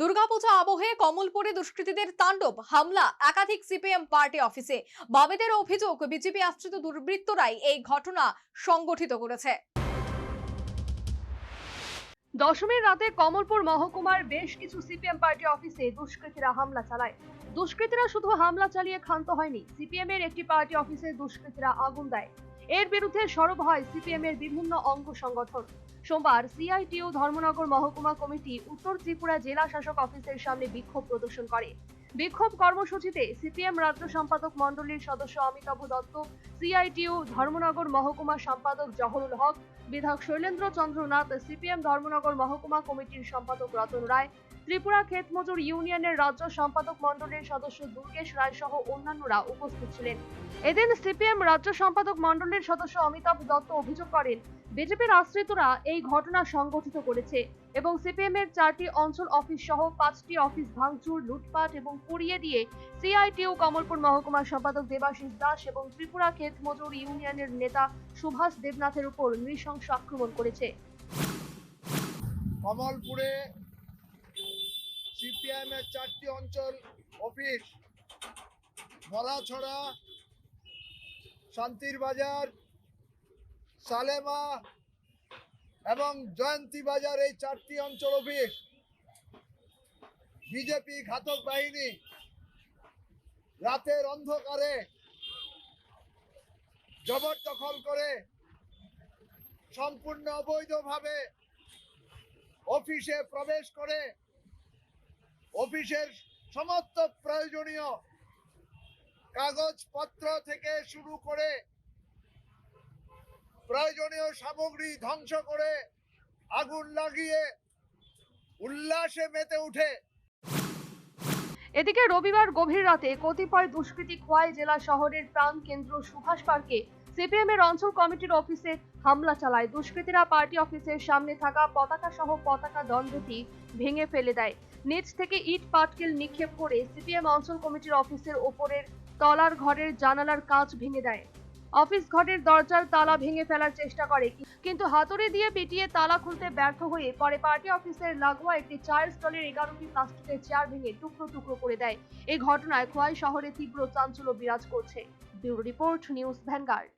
দুর্গাপূজা আবহে কমলপুরে দুষ্কৃতীদের তাণ্ডব, হামলা, একাধিক সিপিএম পার্টি অফিসে। বামেদের অভিযোগ, বিজেপি আশ্রিত দুর্বৃত্তরাই এই ঘটনা সংগঠিত করেছে। দশমীর রাতে কমলপুর মহকুমার বেশ কিছু সিপিএম পার্টি অফিসে দুষ্কৃতীরা হামলা চালায়। দুষ্কৃতীরা শুধু হামলা চালিয়ে ক্ষান্ত হয়নি সিপিএম এর একটি পার্টি অফিসে দুষ্কৃতীরা আগুন দেয়। এর বিরুদ্ধে সরব হয় সিপিএম এর বিভিন্ন অঙ্গ সংগঠন। সোমবার সিআইটিউ ধর্মনগর মহকুমা কমিটি উত্তর ত্রিপুরা জেলা শাসক অফিসের সামনে বিক্ষোভ প্রদর্শন করে। বিক্ষোভ কর্মসূচিতে সিপিএম রাজ্য সম্পাদক মণ্ডলীর সদস্য অমিতাভ দত্ত, সিআইটিউ ধর্মনগর মহকুমা সম্পাদক জহরুল হক, বিধায়ক শৈলেন্দ্র চন্দ্রনাথ, সিপিএম ধর্মনগর মহকুমা কমিটির সম্পাদক রতন রায় ত্রিপুরা ক্ষেত মজুর ইউনিয়নের রাজ্য সম্পাদক মণ্ডলীর সদস্য দুর্গেশ রায় সহ অন্যান্যরা উপস্থিত ছিলেন। এদিন সিপিএম রাজ্য সম্পাদক মণ্ডলীর সদস্য অমিতাভ দত্ত অভিযোগ করেন, বিজেপির আশ্রিতরা এই ঘটনা সংগঠিত করেছে এবং সিপিএম এর চারটি অঞ্চল অফিস সহ পাঁচটি অফিস ভাঙচুর, লুটপাট এবং পুড়িয়ে দিয়ে সিআইটিউ, কমলপুর মহকুমার সম্পাদক দেবাশিস দাস এবং ত্রিপুরা ক্ষেত মজুর ইউনিয়নের নেতা সুভাষ দেবনাথের উপর নৃশংস আক্রমণ করেছে। কমলপুরে সিপিআইএম এর চারটি অঞ্চল অফিস মলাছড়া শান্তির বাজার, সালেমা এবং জয়ন্তী বাজার এই চারটি অঞ্চল অফিস। বিজেপি ঘাতক বাহিনী রাতের অন্ধকারে জবরদখল করে সম্পূর্ণ অবৈধভাবে অফিসে প্রবেশ করে অফিসের সমস্ত প্রয়োজনীয় কাগজপত্র থেকে শুরু করে প্রয়োজনীয় সামগ্রী ধ্বংস করে আগুন লাগিয়ে উল্লাসে মেতে উঠে। এদিকে রবিবার গভীর রাতে কতিপয় দুষ্কৃতী খোয়াই জেলা শহরের প্রাণ কেন্দ্র সুভাষ পার্কে সিপিএম এর অঞ্চল কমিটির অফিসে হামলা চালায়। দুষ্কৃতীরা পার্টি অফিসের সামনে থাকা পতাকা সহ পতাকা দণ্ডটি ভেঙে ফেলে দেয়। নিচ থেকে ইট পাটকেল নিক্ষেপ করে সিপিএম অঞ্চল কমিটির অফিসের ওপরের তলার ঘরের জানালার কাঁচ ভেঙে দেয়। অফিস ঘরের দরজার তালা ভেঙে ফেলার চেষ্টা করে। কিন্তু হাতুড়ি দিয়ে পিটিয়ে তালা খুলতে ব্যর্থ হয়ে পরে পার্টি অফিসের লাগোয়া একটি চায়ের স্টলের এগারোটি প্লাস্টিকের চেয়ার ভেঙে টুকরো টুকরো করে দেয়। এই ঘটনায় খোয়াই শহরে তীব্র চাঞ্চল্য বিরাজ করছে। Bureau report, News Vanguard.